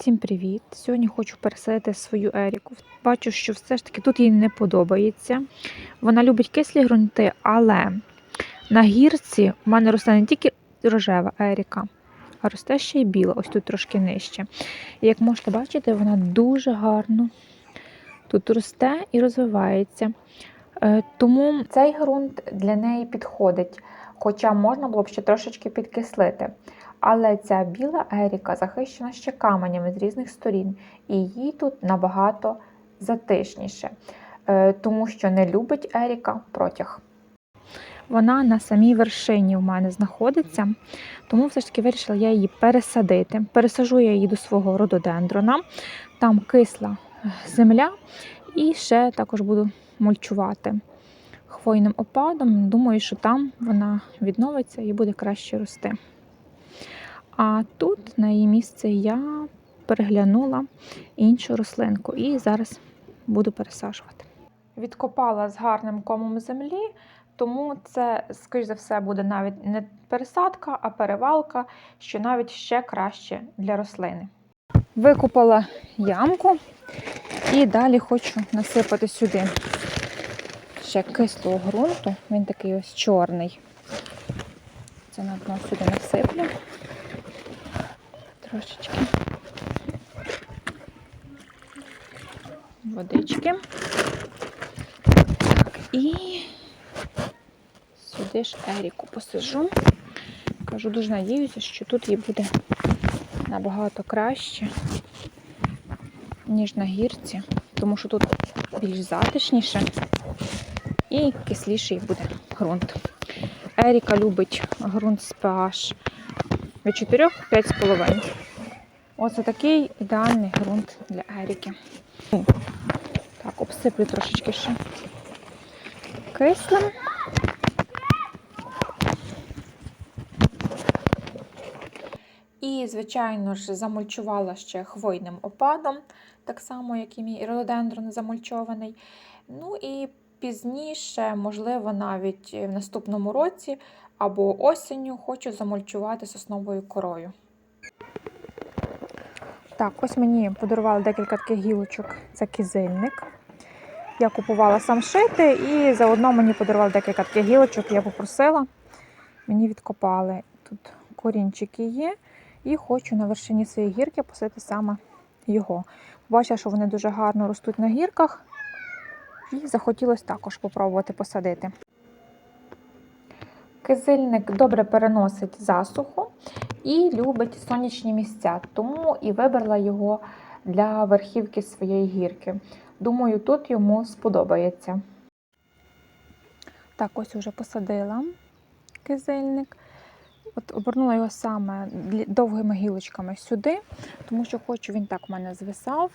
Всім привіт! Сьогодні хочу переселити свою Еріку. Бачу, що все ж таки тут їй не подобається. Вона любить кислі ґрунти, але на гірці в мене росте не тільки рожева Еріка, а росте ще й біла, ось тут трошки нижче. І як можете бачити, вона дуже гарно тут росте і розвивається. Е, Тому цей ґрунт для неї підходить, хоча можна було б ще трошечки підкислити. Але ця біла Еріка захищена ще каменями з різних сторін, і їй тут набагато затишніше, е, тому що не любить Еріка протяг. Вона на самій вершині в мене знаходиться, тому все ж таки вирішила я її пересадити. Пересажу я її до свого рододендрона, там кисла земля, і ще також буду мульчувати хвойним опадом. Думаю, що там вона відновиться і буде краще рости. А тут на її місце я переглянула іншу рослинку і зараз буду пересаджувати. Відкопала з гарним комом землі, тому це, скоріш за все, буде навіть не пересадка, а перевалка, що навіть ще краще для рослини. Викопала ямку і далі хочу насипати сюди ще кислого ґрунту. Він такий ось чорний. Це на дно сюди насиплю трошечки водички. Так, і сюди ж Еріку посажу. Кажу, дуже надіюся, що тут їй буде набагато краще, ніж на гірці, тому що тут більш затишніше і кисліший буде ґрунт. Еріка любить ґрунт з pH від 4 5,5. Оце такий ідеальний ґрунт для Еріки. Так, обсиплю трошечки ще кислим. І, звичайно ж, замульчувала ще хвойним опадом, так само, як і мій рододендрон замульчований. Ну і пізніше, можливо, навіть в наступному році або осінню хочу замульчувати сосновою корою. Так, ось мені подарували декілька таких гілочок. Це кизильник. Я купувала сам шити і заодно мені подарували декілька таких гілочок. Я попросила, мені відкопали. Тут корінчики є. І хочу на вершині своєї гірки посадити саме його. Бачила, що вони дуже гарно ростуть на гірках. І захотілося також спробувати посадити. Кизильник добре переносить засуху і любить сонячні місця, тому і вибрала його для верхівки своєї гірки. Думаю, тут йому сподобається. Так, ось уже посадила кизильник. От Обернула його саме довгими гілочками сюди, тому що хочу він так в мене звисав.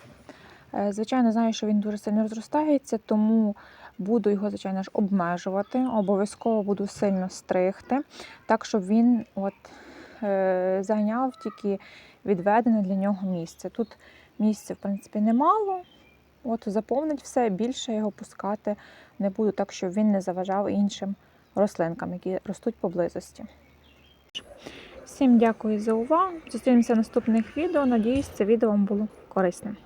Е, Звичайно, знаю, що він дуже сильно розростається, тому буду його, звичайно ж, обмежувати. Обов'язково буду сильно стригти, так, щоб він от, е, зайняв тільки відведене для нього місце. Тут місця, в принципі, немало. От Заповнить все, більше його пускати не буду, так, щоб він не заважав іншим рослинкам, які ростуть поблизості. Всім дякую за увагу. Зустрінемося в наступних відео. Надіюсь, це відео вам було корисним.